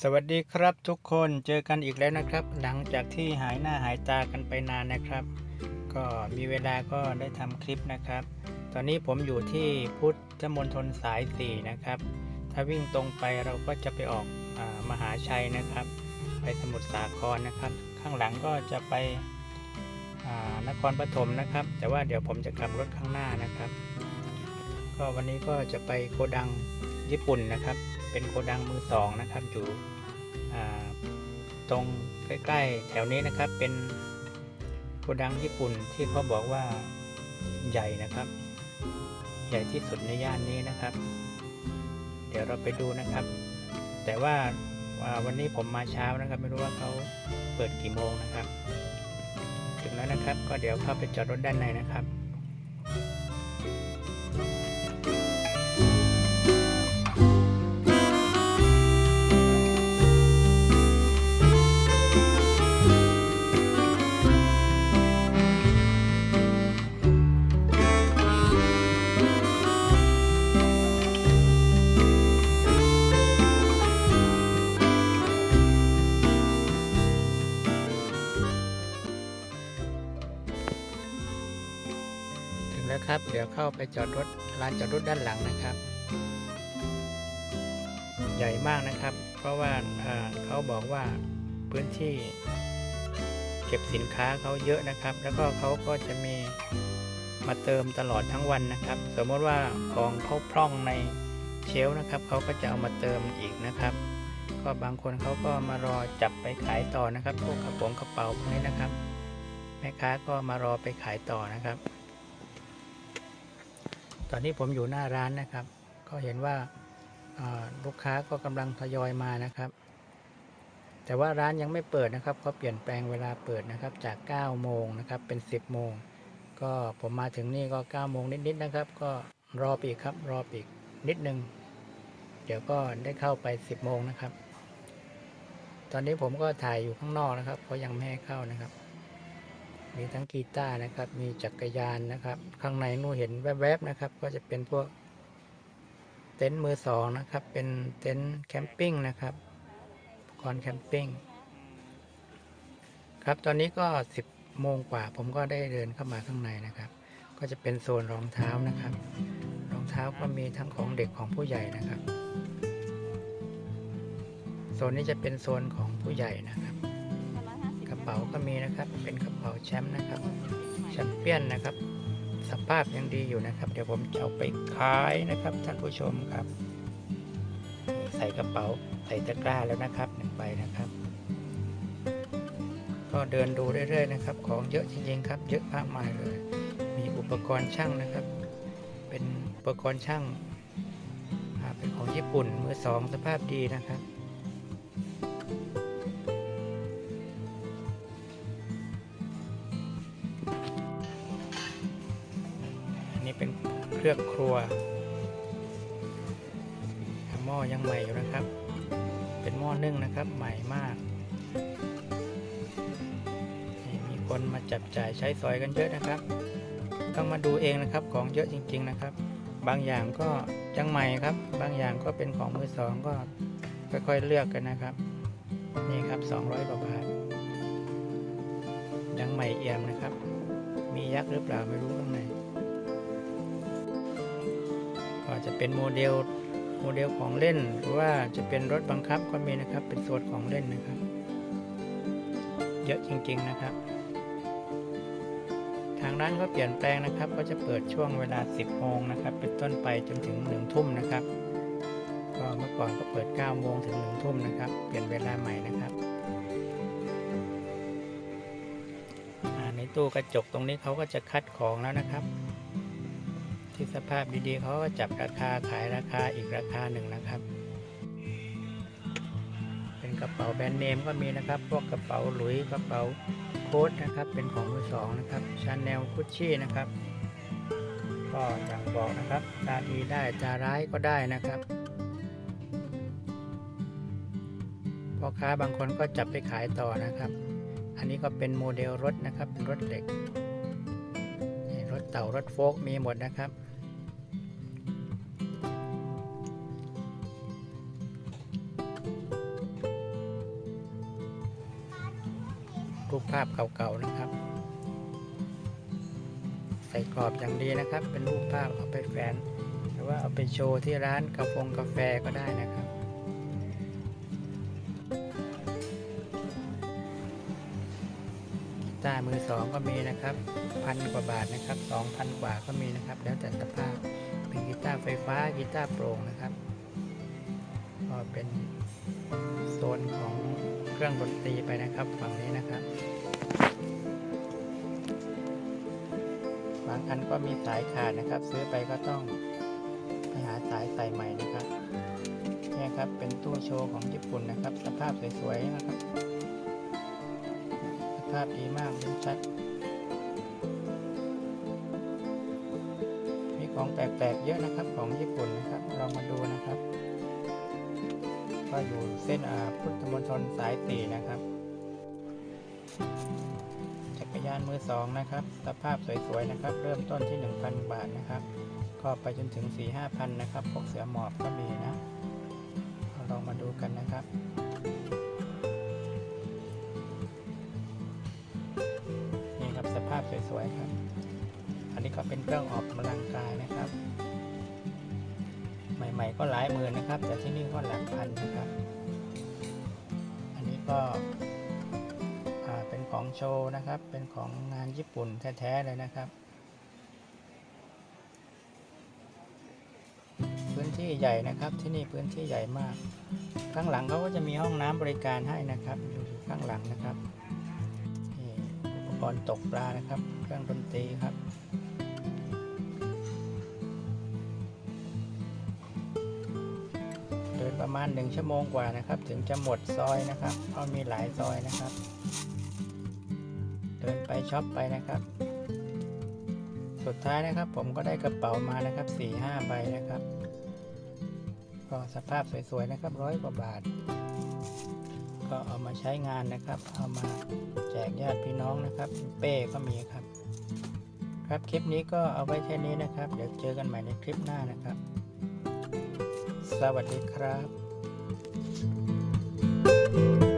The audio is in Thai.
สวัสดีครับทุกคนเจอกันอีกแล้วนะครับ หลังจากที่หายหน้าหายตากันไปนานนะครับ ก็มีเวลาก็ได้ทำคลิปนะครับ ตอนนี้ผมอยู่ที่พุทธมณฑลสายสี่นะครับ ถ้าวิ่งตรงไปเราก็จะไปออกอมหาชัยนะครับ ไปสมุทรสาครนะครับ ข้างหลังก็จะไปนครปฐมนะครับ แต่ว่าเดี๋ยวผมจะกลับรถข้างหน้านะครับ ก็วันนี้ก็จะไปโกดัง ญี่ปุ่นนะครับ เป็นโกดังมือสองนะครับอยู่ตรงใกล้ๆ แถวนี้นะครับเป็นโกดังญี่ปุ่นที่เขาบอกว่าใหญ่นะครับ ใหญ่ที่สุดในย่านนี้นะครับ เดี๋ยวเราไปดูนะครับ แต่ว่าวันนี้ผมมาเช้านะครับ ไม่รู้ว่าเขาเปิดกี่โมงนะครับ ถึงแล้วนะครับก็เดี๋ยวเข้าไปจอดรถด้านในนะครับ ครับ เดี๋ยวเข้าไปจอดรถลานจอดรถด้านหลังนะครับ ใหญ่มากนะครับ เพราะว่าเขาบอกว่าพื้นที่เก็บสินค้าเขาเยอะนะครับ แล้วก็เขาก็จะมีมาเติมตลอดทั้งวันนะครับ สมมติว่าของเขาพร่องในเชลนะครับเขาก็จะเอามาเติมอีกนะครับ ก็บางคนเขาก็มารอจับไปขายต่อนะครับ พวกกระโปรงกระเป๋าพวกนี้นะครับ แม่ค้าก็มารอไปขายต่อนะครับ ตอนนี้ผมอยู่หน้าร้านนะครับ ก็เห็นว่าลูกค้าก็กำลังทยอยมานะครับ แต่ว่าร้านยังไม่เปิดนะครับเขาเปลี่ยนแปลงเวลาเปิดนะครับ จาก 9 โมงนะครับ เป็น 10 โมง ก็ผมมาถึงนี่ก็ 9 โมงนิดๆนะครับ ก็รอปอีกครับ รอปอีกนิดนึง เดี๋ยวก็ได้เข้าไป 10 โมงนะครับ ตอนนี้ผมก็ถ่ายอยู่ข้างนอกนะครับ เพราะยังไม่ให้เข้านะครับ มีทั้งกีตาร์นะครับ มีจักรยานนะครับ ข้างในนู่เห็นแวบๆนะครับ ก็จะเป็นพวกเต็นท์มือสองนะครับ เป็นเต็นท์แคมปิ้งนะครับอุปกรณ์แคมปิ้งครับ ตอนนี้ก็ 10โมงกว่าผมก็ได้เดินเข้ามาข้างในนะครับ ก็จะเป็นโซนรองเท้านะครับ รองเท้าก็มีทั้งของเด็กของผู้ใหญ่นะครับ โซนนี้จะเป็นโซนของผู้ใหญ่นะครับ เป๋าก็มีนะครับ เป็นกระเป๋าแชมป์นะครับแชมเปี้ยนนะครับ สภาพยังดีอยู่นะครับ เดี๋ยวผมจะเอาไปขายนะครับท่านผู้ชมครับ ใส่กระเป๋าใส่ตะกร้าแล้วนะครับหนึ่งใบนะครับ ก็เดินดูเรื่อยๆนะครับ ของเยอะจริงๆครับ เยอะมากมายเลย มีอุปกรณ์ช่างนะครับ เป็นอุปกรณ์ช่างเป็นของญี่ปุ่นมือสองสภาพดีนะครับ นี้เป็นเครื่องครัวหม้อยังใหม่อยู่นะครับ เป็นหม้อนึ่งนะครับใหม่มากมีคนมาจับจ่ายใช้สอยกันเยอะนะครับ ต้องมาดูเองนะครับของเยอะจริง ๆนะครับ บางอย่างก็ยังใหม่ครับ บางอย่างก็เป็นของมือสองก็ค่อยๆเลือกกันนะครับ นี่ครับ 200กว่าบาทยังใหม่เอี่ยมนะครับ มียักษ์หรือเปล่าไม่รู้ เป็นโมเดลโมเดลของเล่น หรือว่าจะเป็นรถบังคับก็มีนะครับ เป็นส่วนของเล่นนะครับ เยอะจริงๆนะครับ ทางร้านก็เปลี่ยนแปลงนะครับ ก็จะเปิดช่วงเวลา 10โมงนะครับ เป็นต้นไปจนถึง1ทุ่มนะครับก็เมื่อก่อนก็เปิด9โมงถึง1ทุ่มนะครับ เปลี่ยนเวลาใหม่นะครับในตู้กระจกตรงนี้เขาก็จะคัดของแล้วนะครับ ที่สภาพดีๆเขาก็จับราคาขายราคาอีกราคาหนึ่งนะครับ เป็นกระเป๋าแบรนด์เนมก็มีนะครับ พวกกระเป๋าหลุยกระเป๋าโค้ทนะครับ เป็นของมือสองนะครับชาแนลกุชชี่นะครับ ก็อย่างบอกนะครับตาดีได้ตาร้ายก็ได้นะครับพ่อค้าบางคนก็จับไปขายต่อนะครับ อันนี้ก็เป็นโมเดลรถนะครับ เป็นรถเหล็ก เต่ารถโฟกมีหมดนะครับ รูปภาพเก่าๆนะครับ ใส่กรอบอย่างดีนะครับ เป็นรูปภาพเอาไปแฝนหรือว่าเอาไปโชว์ที่ร้านกาแฟก็ได้นะครับ สองก็มีนะครับพันกว่าบาทนะครับสองพันกว่าก็มีนะครับ แล้วแต่สภาพเป็นกีตาร์ไฟฟ้ากีตาร์โปร่งนะครับก็เป็นโซนของเครื่องดนตรีไปนะครับฝั่งนี้นะครับบางอันก็มีสายขาดนะครับ ซื้อไปก็ต้องไปหาสายใส่ใหม่นะครับนี่ครับเป็นตู้โชว์ของญี่ปุ่นนะครับ สภาพสวยๆนะครับ ภาพดีมากดูชัด มีของแปลกๆเยอะนะครับของญี่ปุ่นนะครับลองมาดูนะครับ ก็อยู่เส้นพุทธมณฑลสายสี่นะครับ จักรยานมือสองนะครับ สภาพสวยๆนะครับ เริ่มต้นที่ 1,000 บาทนะครับ ก็ไปจนถึง 4-5พันนะครับพวกเสือหมอบก็มีนะ เราลองมาดูกันนะครับ พสวยๆครับ อันนี้ก็เป็นเครื่องออกกำลังกายนะครับ ใหม่ๆก็หลายหมื่นนะครับ แต่ที่นี่ก็หลักพันนะครับ อันนี้ก็เป็นของโชว์นะครับ เป็นของงานญี่ปุ่นแท้ๆเลยนะครับ พื้นที่ใหญ่นะครับ ที่นี่พื้นที่ใหญ่มาก ข้างหลังเขาก็จะมีห้องน้ำบริการให้นะครับอยู่ข้างหลังนะครับ ปกรณ์ตกปลานะครับ เครื่องดนตรีครับเดินประมาณหนึ่งชั่วโมงกว่านะครับ ถึงจะหมดซอยนะครับเพราะมีหลายซอยนะครับ เดินไปช็อปไปนะครับ สุดท้ายนะครับผมก็ได้กระเป๋ามานะครับ4ี่ห้าใบนะครับก็สภาพสวยๆนะครับร้อยกว่าบาท ก็เอามาใช้งานนะครับ เอามา ญาติพี่น้องนะครับ เป้ก็มีครับ ครับคลิปนี้ก็เอาไว้แค่นี้นะครับ เดี๋ยวเจอกันใหม่ในคลิปหน้านะครับ สวัสดีครับ